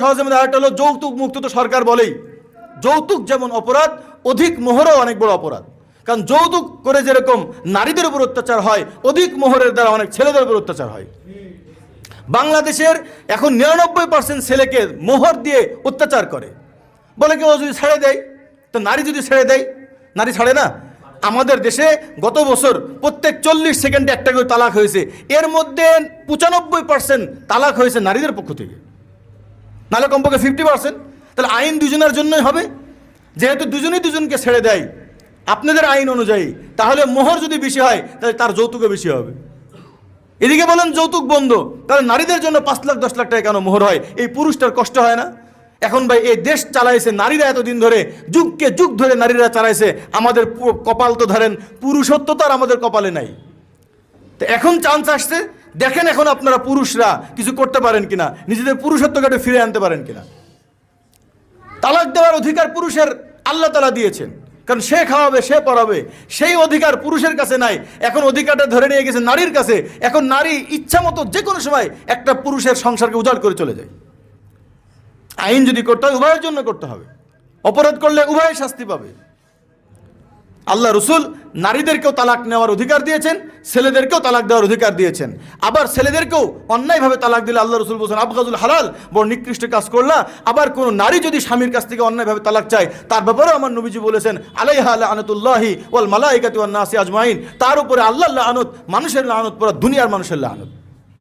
সহজে মধ্যে আরেকটা হলো, যৌতুক মুক্ত তো সরকার বলেই। যৌতুক যেমন অপরাধ, অধিক মোহরও অনেক বড় অপরাধ। কারণ যৌতুক করে যেরকম নারীদের উপর অত্যাচার হয়, অধিক মোহরের দ্বারা অনেক ছেলেদের উপর অত্যাচার হয়। বাংলাদেশের এখন নিরানব্বই পার্সেন্ট ছেলেকে মোহর দিয়ে অত্যাচার করে। বলে কি ও যদি ছেড়ে দেয়, তো নারী যদি ছেড়ে দেয়, নারী ছাড়ে না? আমাদের দেশে গত বছর প্রত্যেক চল্লিশ সেকেন্ডে একটা করে তালাক হয়েছে। এর মধ্যে পঁচানব্বই পার্সেন্ট তালাক হয়েছে নারীদের পক্ষ থেকে। নাহলে কমপক্ষে ফিফটি পার্সেন্ট তাহলে আইন দুজনের জন্যই হবে। যেহেতু দুজনেই দুজনকে ছেড়ে দেয়, আপনাদের আইন অনুযায়ী। তাহলে মোহর যদি বেশি হয়, তাহলে তার যৌতুকও বেশি হবে। এদিকে বলেন যৌতুক বন্ধ। তাহলে নারীদের জন্য পাঁচ লাখ, দশ লাখ টাকা কেন মোহর হয়? এই পুরুষটার কষ্ট হয় না। এখন ভাই, এই দেশ চালাইছে নারীরা এতদিন ধরে, যুগকে যুগ ধরে নারীরা চালাইছে। আমাদের কপাল তো ধরেন পুরুষত্ব তো আর আমাদের কপালে নাই। তো এখন চান্স আসছে দেখেন এখন আপনারা পুরুষরা কিছু করতে পারেন কিনা? নিজেদের পুরুষত্বকে ফিরে আনতে পারেন কিনা? তালাক দেওয়ার অধিকার পুরুষের আল্লাহ তালা দিয়েছেন। কারণ সে খাওয়াবে, সে পড়াবে। সেই অধিকার পুরুষের কাছে নাই। এখন অধিকারটা ধরে নিয়ে গেছে নারীর কাছে। এখন নারী ইচ্ছা মতো যে কোনো সময় একটা পুরুষের সংসারকে উজাড় করে চলে যায়। আইন যদি করতে হয়, উভয়ের জন্য করতে হবে। অপরাধ করলে উভয় শাস্তি পাবে। আল্লাহ রসুল নারীদেরকেও তালাক নেওয়ার অধিকার দিয়েছেন, ছেলেদেরকেও তালাক দেওয়ার অধিকার দিয়েছেন। আবার ছেলেদেরকেও অন্যায়ভাবে তালাক দিলে আল্লাহ রসুল বলছেন, আবগাজুল হালাল, বড় নিকৃষ্ট কাজ করলা আবার কোনো নারী যদি স্বামীর কাছ থেকে অন্যায়ভাবে তালাক চায়, তার ব্যাপারেও আমার নবীজি বলেছেন, আলাইহা আল্লাহ আনতুল্লাহি ওয়াল মালাইকাতি ওয়ান নাসি আজমাইন। তার উপরে আল্লাহ আনত মানুষের আনত পড়া দুনিয়ার মানুষের আনত